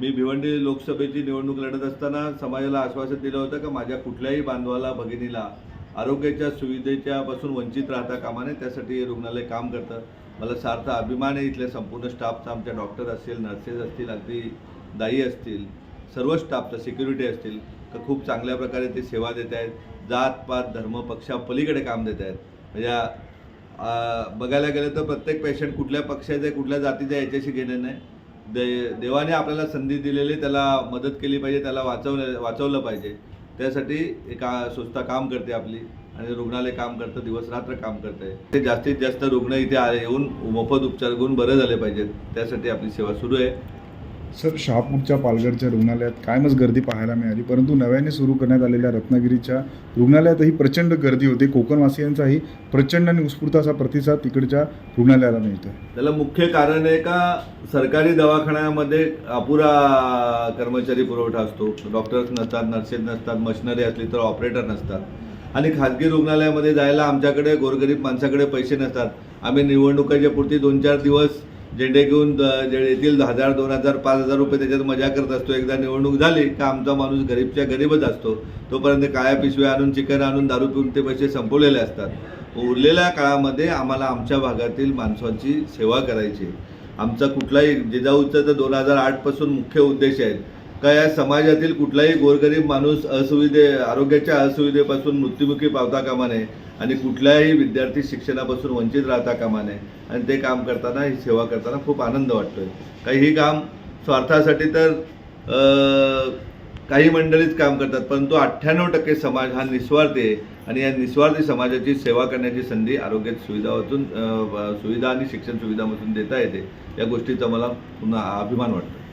मी भिवंडी लोकसभेची निवडणूक लढत असताना समाजाला आश्वासन दिलं होतं का माझ्या कुठल्याही बांधवाला भगिनीला आरोग्याच्या सुविधेच्या पासून वंचित राहता कामा नये त्यासाठी हे रुग्णालय काम करतं. मला सार्थ अभिमान आहे इथल्या संपूर्ण स्टाफचा आमच्या डॉक्टर असतील नर्सेस असतील अगदी दाई असतील सर्व स्टाफचा सिक्युरिटी असतील तर खूप चांगल्या प्रकारे ते सेवा देत आहेत. जात पात धर्म पक्षापलीकडे काम देत आहेत. म्हणजे बघायला गेलं तर प्रत्येक पेशंट कुठल्या पक्षाचे आहे, कुठल्या जातीचा याच्याशी घेणं नाही. दे देवाने आपल्याला संधी दिलेली त्याला मदत केली पाहिजे त्याला वाचवलं वाचवलं पाहिजे. त्यासाठी एका संस्था काम करते आपली. आणि रुग्णालय काम करतं दिवस रात्र काम करते ते जास्तीत जास्त रुग्ण इथे येऊन मोफत उपचार घेऊन बरे झाले पाहिजेत. त्यासाठी आपली सेवा सुरू आहे. सर शहापूरच्या पालघरच्या रुग्णालयात कायमच गर्दी पाहायला मिळाली. परंतु नव्याने सुरू करण्यात आलेल्या रत्नागिरीच्या रुग्णालयातही प्रचंड गर्दी होते. कोकणवासियांचाही प्रचंड आणि उत्स्फूर्त असा प्रतिसाद तिकडच्या रुग्णालयाला मिळतो त्याला मुख्य कारण आहे का? सरकारी दवाखान्यामध्ये अपुरा कर्मचारी पुरवठा असतो. डॉक्टर्स नसतात नर्सेस नसतात मशिनरी असली तर ऑपरेटर नसतात. आणि खाजगी रुग्णालयामध्ये जायला आमच्याकडे गोरगरीब माणसाकडे पैसे नसतात. आम्ही निवडणुकाच्या पुरती दोन चार दिवस झेंडे घेऊन जे येतील हजार दोन हजार पाच हजार रुपये त्याच्यात मजा करत असतो. एकदा निवडणूक झाली का आमचा माणूस गरीबच्या गरीबच असतो. तोपर्यंत काळ्या पिशव्या आणून चिकन आणून दारू पिऊन ते पैसे संपवलेले असतात. उरलेल्या काळामध्ये आम्हाला आमच्या भागातील माणसांची सेवा करायची आहे. आमचा कुठलाही जिजाऊचा तर दोन हजार आठपासून मुख्य उद्देश आहे. का या समाजातील कुठलाही गोरगरीब माणूस असुविधे आरोग्याच्या असुविधेपासून मृत्युमुखी पावता कामा नये आणि कुठलाही विद्यार्थी शिक्षणापासून वंचित राहता कामा नये. आणि ते काम करताना ही सेवा करताना खूप आनंद वाटतो आहे काही ही काम स्वार्थासाठी तर काही मंडळीच काम करतात परंतु अठ्ठ्याण्णव टक्के समाज हा निस्वार्थी आहे आणि या निस्वार्थी समाजाची सेवा करण्याची संधी आरोग्य सुविधातून सुविधा आणि शिक्षण सुविधामधून देता येते. या गोष्टीचा मला पुन्हा अभिमान वाटतो